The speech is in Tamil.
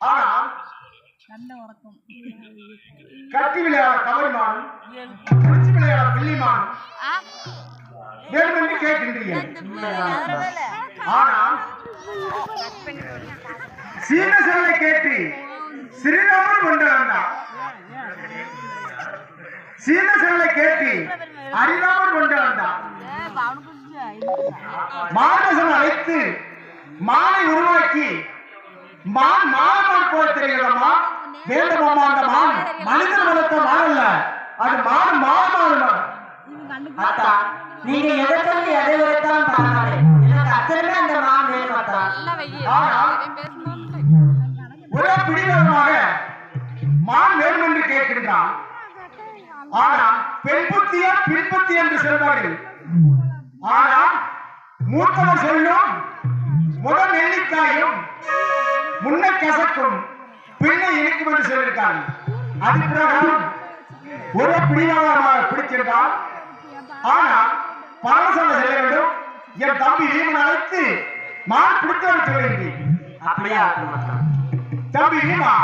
ஆனால் உறக்கம். கட்டி விளையாட கவரிமானும் குடிச்சு விளையாட பிள்ளைமானும் வேண்டுமென்று கேட்கின்றீர்கள். ஆனால் சீன சொல்லை கேட்டு சிறிதாமல் கொண்டு வந்தான் சீன சொல்லை கேட்டு அறியாமல் கொண்டு வந்தான் மானசன் அழைத்து மானை உருவாக்கி மான் மானமான் போல தெரிகிறமா வேண்டுமாமா அந்த மான் மனிதன் வளர்த்த மான் இல்ல அது மான் மானமான அத்தா நீங்க எதை சொல்லி எதை வரைத்தான் பரவாயில்லை. எனக்கு அத்தனை அந்த மான் வேணும் அத்தா. ஆனா ஒரே பிடிவாதமாக மான் வேணும் என்று கேட்கின்றான். ஆனா பெண் புத்தியா பின் புத்தி என்று சொல்வார்கள். ஆனா மூத்தவர் சொல்லும் முதல் நெல்லிக்காயும் முன்ன கசக்கும் பின்ன இனிக்கும் என்று சொல்லியிருக்காங்க. அது பிரகாரம் ஒரு பிடிவாதமாக பிடிச்சிருக்கான் ஆனால் பாலசல்ல செய்ய வேண்டும். என் தம்பி வீமன் அழைத்து மான் பிடித்தவர் சொல்லுகிறேன் அப்படியே? தம்பி வீமா